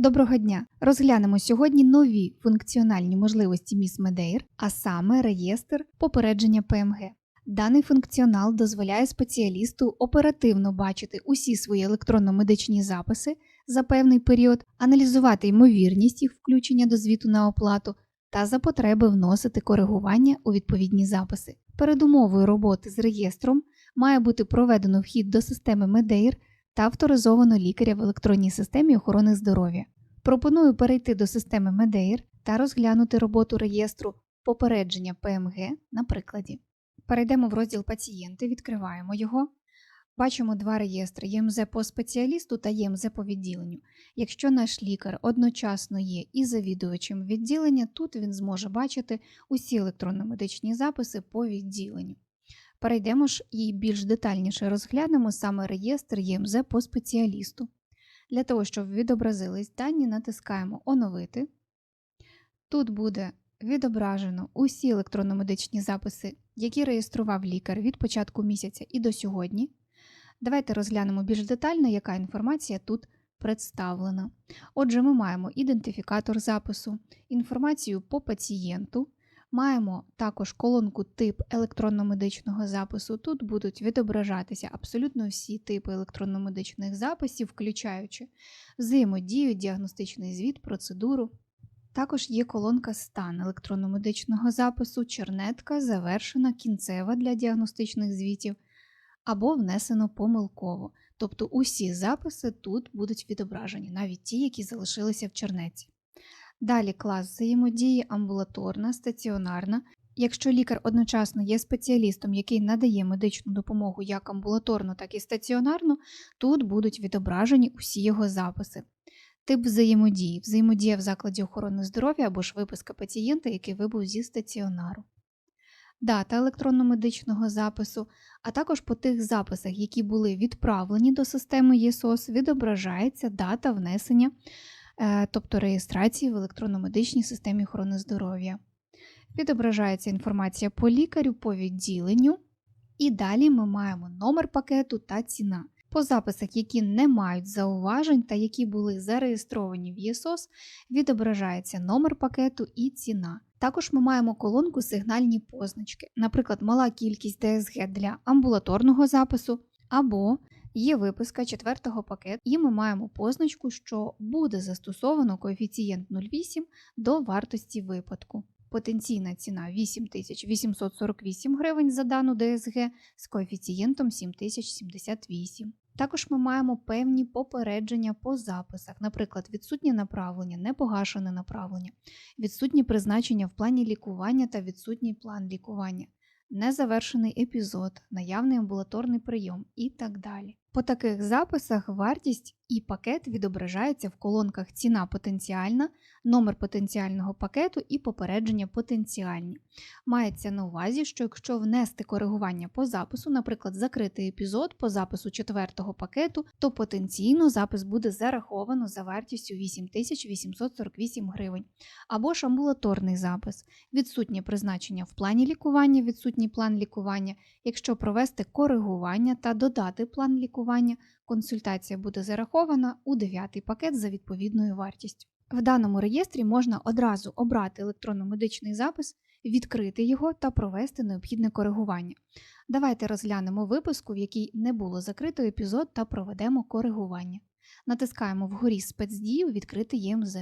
Доброго дня! Розглянемо сьогодні нові функціональні можливості Міс Медейр, а саме реєстр попередження ПМГ. Даний функціонал дозволяє спеціалісту оперативно бачити усі свої електронно-медичні записи за певний період, аналізувати ймовірність їх включення до звіту на оплату та за потреби вносити коригування у відповідні записи. Передумовою роботи з реєстром має бути проведено вхід до системи Медейр та авторизовано лікаря в електронній системі охорони здоров'я. Пропоную перейти до системи Медейр та розглянути роботу реєстру попередження ПМГ на прикладі. Перейдемо в розділ пацієнти, відкриваємо його. Бачимо два реєстри ЄМЗ по спеціалісту та ЄМЗ по відділенню. Якщо наш лікар одночасно є і завідувачем відділення, тут він зможе бачити усі електронно-медичні записи по відділенню. Перейдемо ж і більш детальніше розглянемо саме реєстр ЄМЗ по спеціалісту. Для того, щоб відобразились дані, натискаємо Оновити. Тут буде відображено усі електронно-медичні записи, які реєстрував лікар від початку місяця і до сьогодні. Давайте розглянемо більш детально, яка інформація тут представлена. Отже, ми маємо ідентифікатор запису, інформацію по пацієнту. Маємо також колонку тип електронно-медичного запису. Тут будуть відображатися абсолютно всі типи електронно-медичних записів, включаючи взаємодію, діагностичний звіт, процедуру. Також є колонка стан електронно-медичного запису, чернетка, завершена, кінцева для діагностичних звітів або внесено помилково. Тобто усі записи тут будуть відображені, навіть ті, які залишилися в чернеці. Далі клас взаємодії амбулаторна, стаціонарна. Якщо лікар одночасно є спеціалістом, який надає медичну допомогу як амбулаторну, так і стаціонарну, тут будуть відображені усі його записи. Тип взаємодії взаємодія в закладі охорони здоров'я або ж виписка пацієнта, який вибув зі стаціонару. Дата електронно-медичного запису, а також по тих записах, які були відправлені до системи ЄСОС, відображається дата внесення тобто реєстрації в електронно-медичній системі охорони здоров'я. Відображається інформація по лікарю, по відділенню. І далі ми маємо номер пакету та ціна. По записах, які не мають зауважень та які були зареєстровані в ЄСОС, відображається номер пакету і ціна. Також ми маємо колонку сигнальні позначки, наприклад, мала кількість ДСГ для амбулаторного запису або Є виписка четвертого пакету, і ми маємо позначку, що буде застосовано коефіцієнт 0,8 до вартості випадку. Потенційна ціна 8848 гривень за дану ДСГ з коефіцієнтом 7078. Також ми маємо певні попередження по записах, наприклад, відсутнє направлення, непогашене направлення, відсутнє призначення в плані лікування та відсутній план лікування, незавершений епізод, наявний амбулаторний прийом і так далі. По таких записах вартість і пакет відображається в колонках ціна потенціальна, номер потенціального пакету і попередження потенціальні. Мається на увазі, що якщо внести коригування по запису, наприклад, закритий епізод по запису четвертого пакету, то потенційно запис буде зараховано за вартістю 8848 гривень. Або ж амбулаторний запис, відсутнє призначення в плані лікування, відсутній план лікування, якщо провести коригування та додати план лікування, консультація буде зарахована у дев'ятий пакет за відповідною вартістю. В даному реєстрі можна одразу обрати електронно-медичний запис, відкрити його та провести необхідне коригування. Давайте розглянемо виписку, в якій не було закрито епізод та проведемо коригування. Натискаємо вгорі спецдію Відкрити ЄМЗ.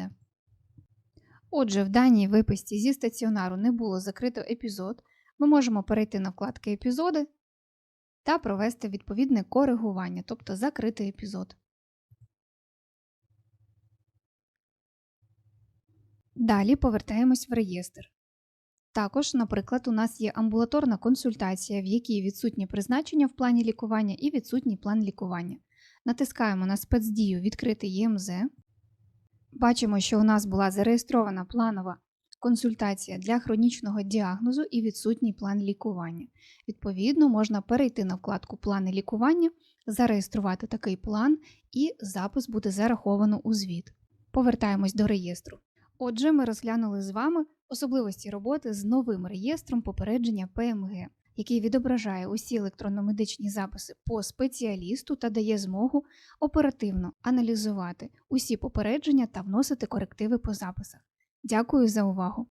Отже, в даній виписці зі стаціонару не було закрито епізод. Ми можемо перейти на вкладки Епізоди та провести відповідне коригування, тобто закрити епізод. Далі повертаємось в реєстр. Також, наприклад, у нас є амбулаторна консультація, в якій відсутнє призначення в плані лікування і відсутній план лікування. Натискаємо на спецдію Відкрити ЄМЗ. Бачимо, що у нас була зареєстрована планова консультація для хронічного діагнозу і відсутній план лікування. Відповідно, можна перейти на вкладку Плани лікування, зареєструвати такий план, і запис буде зараховано у звіт. Повертаємось до реєстру. Отже, ми розглянули з вами особливості роботи з новим реєстром попередження ПМГ. який відображає усі електронно-медичні записи по спеціалісту та дає змогу оперативно аналізувати усі попередження та вносити корективи по записах. Дякую за увагу!